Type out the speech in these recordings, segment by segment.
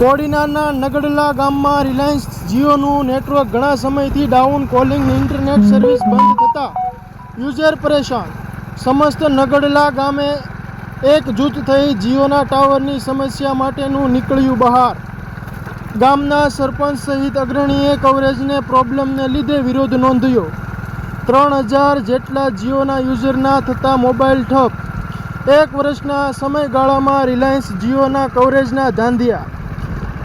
કોડીનારના નગડલા ગામમાં Reliance જીઓનું network ઘણા સમયથી ડાઉન કોલિંગ ઇન્ટરનેટ સર્વિસ બંધ થતાં યુઝર પરેશાન. સમસ્ત નગડલા ગામે એક જૂથ થઈ જીઓના ટાવરની સમસ્યા માટેનું નીકળ્યું બહાર. ગામના સરપંચ સહિત અગ્રણીએ કવરેજને પ્રોબ્લેમને લીધે વિરોધ નોંધ્યો. ત્રણ હજાર જેટલા જીઓના યુઝરના થતા મોબાઈલ ઠપ. એક વર્ષના સમયગાળામાં રિલાયન્સ જીઓના કવરેજના ધાંધિયા.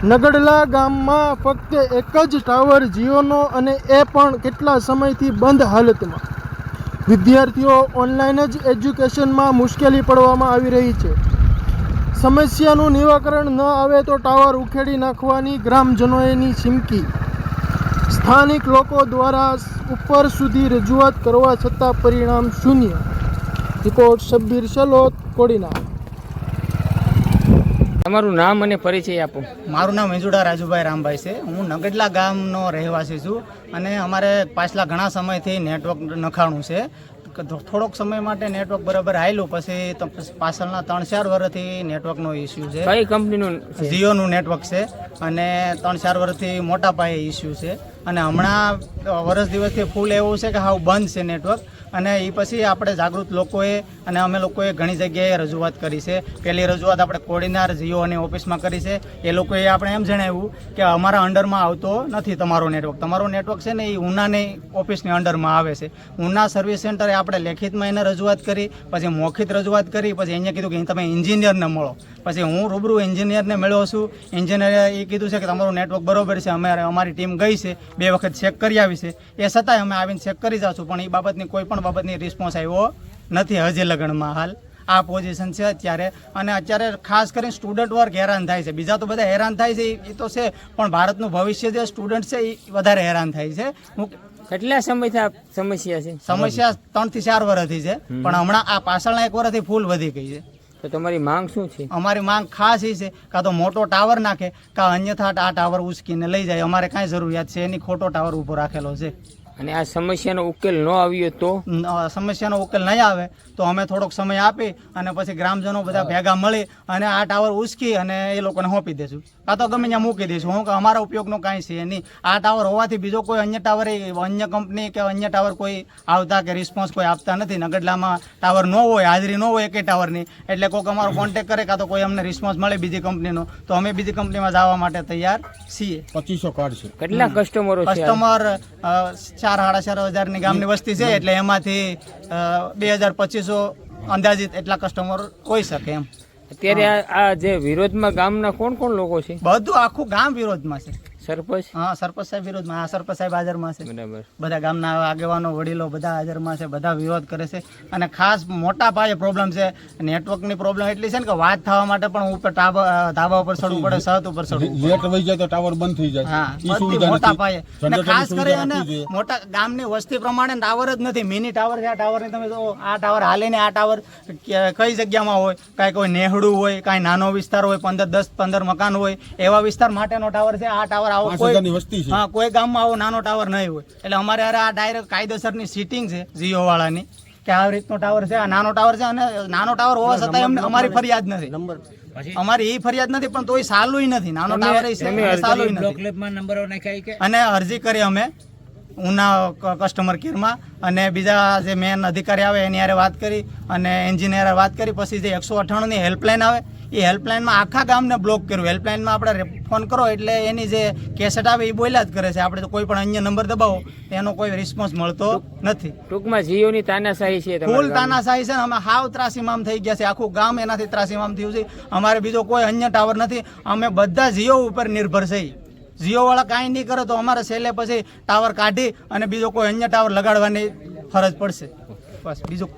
નગડલા ગામમાં ફક્ત એક જ ટાવર જીઓનો અને એ પણ કેટલા સમયથી બંધ હાલતમાં? વિદ્યાર્થીઓ ઓનલાઈન જ એજ્યુકેશનમાં મુશ્કેલી પડવામાં આવી રહી છે. સમસ્યાનું નિરાકરણ ન આવે તો ટાવર ઉખેડી નાખવાની ગ્રામજનોએની ચીમકી. સ્થાનિક લોકો દ્વારા ઉપર સુધી રજૂઆત કરવા છતાં પરિણામ શૂન્ય. રિપોર્ટ શબ્બીર સલોત કોડીના તમારું નામ અને પરિચય આપો. મારું નામ વેજુડા રાજુભાઈ રામભાઈ છે. હું નગડલા ગામનો રહેવાસી છું અને અમારે પાછલા ઘણા સમયથી નેટવર્ક નખાણું છે. થોડોક સમય માટે નેટવર્ક બરાબર આવેલું પછી તો પાછળના ત્રણ ચાર વર્ષથી નેટવર્કનો ઇસ્યુ છે. કઈ કંપનીનું જીઓનું નેટવર્ક છે અને ત્રણ ચાર વર્ષથી મોટા પાયે ઇસ્યુ છે. અને હમણાં વર્ષ દિવસથી ફૂલ એવું છે કે હાવ બંધ છે નેટવર્ક અને એ પછી આપણે જાગૃત લોકોએ અને અમે લોકોએ ઘણી જગ્યાએ રજૂઆત કરી છે. પહેલી રજૂઆત આપણે કોડીનાર જીઓની ઓફિસમાં કરી છે. એ લોકોએ આપણે એમ જણાવ્યું કે અમારા અંડરમાં આવતો નથી તમારો નેટવર્ક તમારો નેટવર્ક છે ને એ ઉનાની ઓફિસની અંડરમાં આવે છે. ઉના સર્વિસ સેન્ટરે આપણે લેખિતમાં એને રજૂઆત કરી, પછી મૌખિત રજૂઆત કરી, પછી એને કીધું કે તમે એન્જિનિયરને મળો. પછી હું રૂબરૂ એન્જિનિયરને મળ્યો છું. એન્જિનિયરે એ કીધું છે કે તમારું નેટવર્ક બરોબર છે. અમે અમારી ટીમ ગઈ છે. બે વખત ચેક કરી આવી છે. એ છતાંય અમે આવીને ચેક કરી જાશું પણ એ બાબતની કોઈ પણ બાબતની રિસ્પોન્સ આવ્યો નથી હજી લગ્નમાં હાલ. આ પોઝિશન છે અત્યારે. અને અત્યારે ખાસ કરીને સ્ટુડન્ટ વર્ગ હેરાન થાય છે. બીજા તો બધા હેરાન થાય છે એ તો છે પણ ભારતનું ભવિષ્ય જે સ્ટુડન્ટ છે એ વધારે હેરાન થાય છે. કેટલા સમયથી સમસ્યા છે? સમસ્યા ત્રણથી ચાર વર્ષથી છે. પણ હમણાં આ પાછળના એક વર્ષથી ફૂલ વધી ગઈ છે. તો તમારી માંગ શું છે? અમારી માંગ ખાસ એ છે કાં તો મોટો ટાવર નાખે, કાં અન્યથા આ ટાવર ઉચકીને લઈ જાય. અમારે કાંઈ જરૂરિયાત છે એની ખોટો ટાવર ઊભો રાખેલો છે. અને આ સમસ્યાનો ઉકેલ ન આવ્યો તો? સમસ્યાનો ઉકેલ નહીં આવે તો અમે થોડોક સમય આપી અને પછી ગ્રામજનો બધા ભેગા મળી અને આ ટાવર ઉચકી અને એ લોકોને સોંપી દઈશું કાં તો ગમે ત્યાં મૂકી દઈશું હું કે અમારા ઉપયોગનો કાંઈ છે નહીં. આ ટાવર હોવાથી બીજો કોઈ અન્ય ટાવર અન્ય કંપની કે અન્ય ટાવર કોઈ આવતા કે રિસ્પોન્સ કોઈ આપતા નથી. નગડલામાં ટાવર ન હોય હાજરી ન હોય એકે ટાવરની. એટલે કોઈક અમારો કોન્ટેક કરે કાં તો કોઈ અમને રિસ્પોન્સ મળે બીજી કંપનીનો. તો અમે બીજી કંપનીમાં જવા માટે તૈયાર છીએ. પચીસો કાર્ડ છે. કેટલા કસ્ટમરો કસ્ટમર ચાર સાડા ચાર હજારની ગામની વસ્તી છે એટલે એમાંથી બે હજાર પચીસો અંદાજિત એટલા કસ્ટમર હોઈ શકે એમ. અત્યારે આ આ જે વિરોધમાં ગામના કોણ કોણ લોકો છે? બધું આખું ગામ વિરોધમાં છે. સરપંચ? હા સરપંચ સાહેબ વિરોધમાં. હા સરપંચ સાહેબ હાજરમાં છે. બરાબર. બધા ગામના આગેવાનો વડીલો બધા હાજરમાં છે બધા વિરોધ કરે છે. અને ખાસ મોટા પાયે પ્રોબ્લેમ છે નેટવર્કની પ્રોબ્લેમ એટલી છે ને કે વાત થવા માટે પણ ઉપર ધાબા ધાબા ઉપર ચડવું પડે છત ઉપર ચડવું લેટ વહી જાય તો ટાવર બંધ થઈ જાય. હા મોટા પાયે. અને ખાસ કરી અને મોટા ગામની વસ્તી પ્રમાણે ટાવર જ નથી. મિની ટાવર છે આ ટાવરની તમે જો આ ટાવર હાલે ને આ ટાવર કઈ જગ્યામાં હોય કાંઈ કોઈ નેહડું હોય કાંઈ નાનો વિસ્તાર હોય પંદર દસ પંદર મકાન હોય એવા વિસ્તાર માટેનો ટાવર છે આ ટાવર આવો કોઈ વસ્તી છે. હા કોઈ ગામમાં આવો નાનો ટાવર નહીં હોય. એટલે અમારે હારે આ ડાયરેક્ટ કાયદેસરની સીટિંગ છે જીઓ વાળાની કે આ રીતનો ટાવર છે આ નાનો ટાવર છે અને નાનો ટાવર હોવા છતાં અમને અમારી ફરિયાદ નથી. અમારી એ ફરિયાદ નથી પણ તોય સાલું નથી. નાનો ટાવર સાલું નથી. અને અરજી કરી અમે ઉના કસ્ટમર કેરમાં અને બીજા જે મેન અધિકારી આવે એની હારે વાત કરી અને એન્જિનિયરે વાત કરી. પછી જે એકસો અઠ્ઠાણુંની હેલ્પલાઇન આવે એ હેલ્પલાઇનમાં આખા ગામને બ્લોક કર્યું. હેલ્પલાઇનમાં આપણે ફોન કરો એટલે એની જે કેસેટ આવે એ બોલ્યા જ કરે છે. આપણે તો કોઈ પણ અન્ય નંબર દબાવો એનો કોઈ રિસ્પોન્સ મળતો નથી. ટૂંકમાં જીઓની તાનાશાહી છે ફૂલ. તાનાશાહી છે ને અમે હાવ ત્રાસીમામ થઈ ગયા છે આખું ગામ એનાથી ત્રાસીમામ થયું છે. અમારે બીજો કોઈ અન્ય ટાવર નથી. અમે બધા જીઓ ઉપર નિર્ભર છે. જીઓ વાળા કાંઈ નહીં કરે તો અમારે છેલ્લે પછી ટાવર કાઢી અને બીજો કોઈ અન્ય ટાવર લગાડવાની ફરજ પડશે. બસ બીજું